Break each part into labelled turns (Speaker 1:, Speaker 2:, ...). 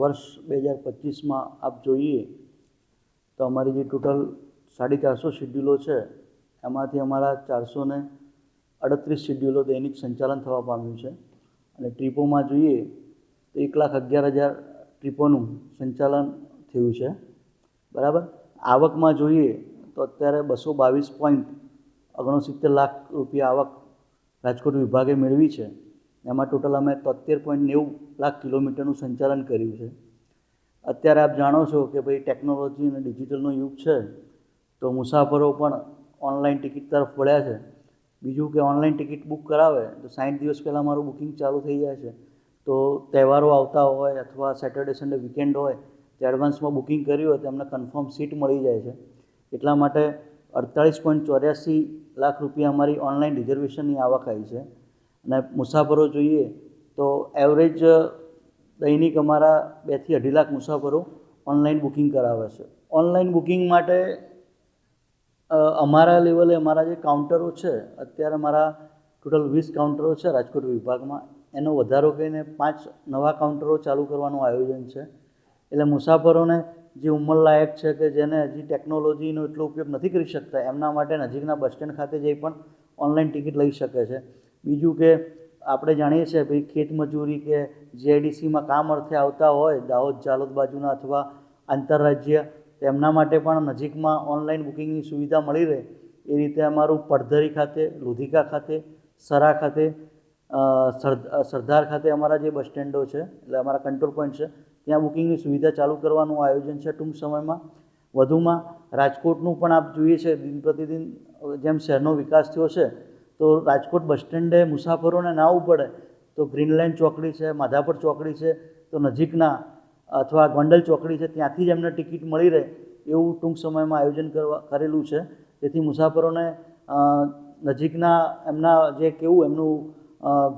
Speaker 1: વર્ષ બે હજાર પચીસમાં આપ જોઈએ તો અમારી જે ટોટલ સાડી ચારસો શિડ્યુલો છે, એમાંથી અમારા ચારસો ને અડત્રીસ શિડ્યુલો દૈનિક સંચાલન થવા પામ્યું છે. અને ટ્રીપોમાં જોઈએ તો એક લાખ અગિયાર હજાર ટ્રીપોનું સંચાલન થયું છે. બરાબર? આવકમાં જોઈએ તો અત્યારે બસો બાવીસ પોઈન્ટ ઓગણસિત્તેર લાખ રૂપિયા આવક રાજકોટ વિભાગે મેળવી છે. એમાં ટોટલ અમે તોતેર પોઈન્ટ નેવું લાખ કિલોમીટરનું સંચાલન કર્યું છે. અત્યારે આપ જાણો છો કે ભાઈ ટેકનોલોજી અને ડિજિટલનો યુગ છે, તો મુસાફરો પણ ઓનલાઈન ટિકિટ તરફ વળ્યા છે. બીજું કે ઓનલાઈન ટિકિટ બુક કરાવે, તો સાઠ દિવસ પહેલાં મારું બુકિંગ ચાલુ થઈ જાય છે. તો તહેવારો આવતા હોય અથવા સેટરડે સન્ડે વીકેન્ડ હોય, તે એડવાન્સમાં બુકિંગ કર્યું હોય તો એમને કન્ફર્મ સીટ મળી જાય છે. એટલા માટે અડતાળીસ પોઈન્ટ ચોર્યાસી લાખ રૂપિયા અમારી ઓનલાઈન રિઝર્વેશનની આવક આવી છે. અને મુસાફરો જોઈએ તો એવરેજ દૈનિક અમારા બેથી અઢી લાખ મુસાફરો ઓનલાઈન બુકિંગ કરાવે છે. ઓનલાઈન બુકિંગ માટે અમારા લેવલે અમારા જે કાઉન્ટરો છે, અત્યારે મારા ટોટલ વીસ કાઉન્ટરો છે રાજકોટ વિભાગમાં. એનો વધારો કરીને પાંચ નવા કાઉન્ટરો ચાલુ કરવાનું આયોજન છે. એટલે મુસાફરોને જે ઉંમરલાયક છે કે જેને હજી ટેકનોલોજીનો એટલો ઉપયોગ નથી કરી શકતા, એમના માટે નજીકના બસ સ્ટેન્ડ ખાતે જઈ પણ ઓનલાઈન ટિકિટ લઈ શકે છે. બીજું કે આપણે જાણીએ છીએ ભાઈ ખેતમજૂરી કે જીઆઈડીસીમાં કામ અર્થે આવતા હોય, દાહોદ, જાલોદ બાજુના અથવા આંતરરાજ્ય તેમના માટે પણ નજીકમાં ઓનલાઈન બુકિંગની સુવિધા મળી રહે. એ રીતે અમારું પડધરી ખાતે, લુધિકા ખાતે, સરા ખાતે સરદાર ખાતે અમારા જે બસ સ્ટેન્ડો છે, એટલે અમારા કંટ્રોલ પોઈન્ટ છે, ત્યાં બુકિંગની સુવિધા ચાલુ કરવાનું આયોજન છે ટૂંક સમયમાં. વધુમાં રાજકોટનું પણ આપ જોઈએ છે, દિન પ્રતિદિન, જેમ શહેરનો વિકાસ થયો છે તો રાજકોટ બસ સ્ટેન્ડે મુસાફરોને ના આવવું પડે તો ગ્રીનલેન્ડ ચોકડી છે, માધાપર ચોકડી છે, તો નજીકના અથવા ગોંડલ ચોકડી છે, ત્યાંથી જ એમને ટિકિટ મળી રહે એવું ટૂંક સમયમાં આયોજન કરવા, કરેલું છે. તેથી મુસાફરોને નજીકના એમના જે કેવું એમનું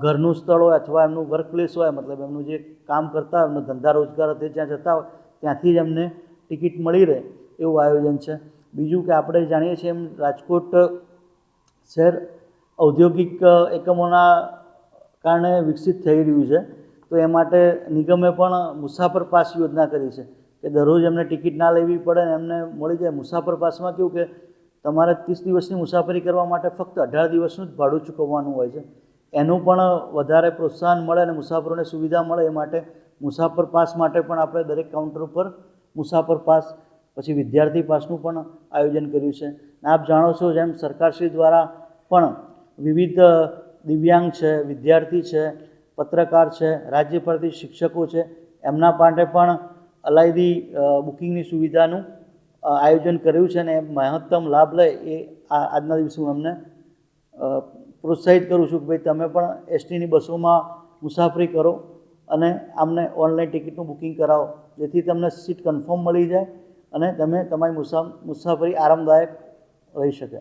Speaker 1: ઘરનું સ્થળ હોય અથવા એમનું વર્ક પ્લેસ હોય, મતલબ એમનું જે કામ કરતા હોય, એમનો ધંધા રોજગાર અર્થે જ્યાં જતા હોય, ત્યાંથી જ એમને ટિકિટ મળી રહે એવું આયોજન છે. બીજું કે આપણે જાણીએ છીએ એમ રાજકોટ શહેર ઔદ્યોગિક એકમોના કારણે વિકસિત થઈ રહ્યું છે. તો એ માટે નિગમે પણ મુસાફર પાસ યોજના કરી છે કે દરરોજ એમને ટિકિટ ના લેવી પડે ને એમને મળી જાય. મુસાફર પાસમાં કેવું કે તમારે ત્રીસ દિવસની મુસાફરી કરવા માટે ફક્ત અઢાર દિવસનું જ ભાડું ચૂકવવાનું હોય છે. એનું પણ વધારે પ્રોત્સાહન મળે અને મુસાફરોને સુવિધા મળે એ માટે મુસાફર પાસ માટે પણ આપણે દરેક કાઉન્ટર ઉપર મુસાફર પાસ, પછી વિદ્યાર્થી પાસનું પણ આયોજન કર્યું છે. ને આપ જાણો છો જેમ સરકારશ્રી દ્વારા પણ વિવિધ દિવ્યાંગ છે, વિદ્યાર્થી છે, પત્રકાર છે, રાજ્ય પરથી શિક્ષકો છે, એમના માટે પણ અલાયદી બુકિંગની સુવિધાનું આયોજન કર્યું છે અને મહત્તમ લાભ લે એ આજના દિવસે હું એમને પ્રોત્સાહિત કરું છું કે ભાઈ તમે પણ એસટીની બસોમાં મુસાફરી કરો અને આમને ઓનલાઈન ટિકિટનું બુકિંગ કરાવો, જેથી તમને સીટ કન્ફર્મ મળી જાય અને તમે તમારી મુસા મુસાફરી આરામદાયક રહી શકે.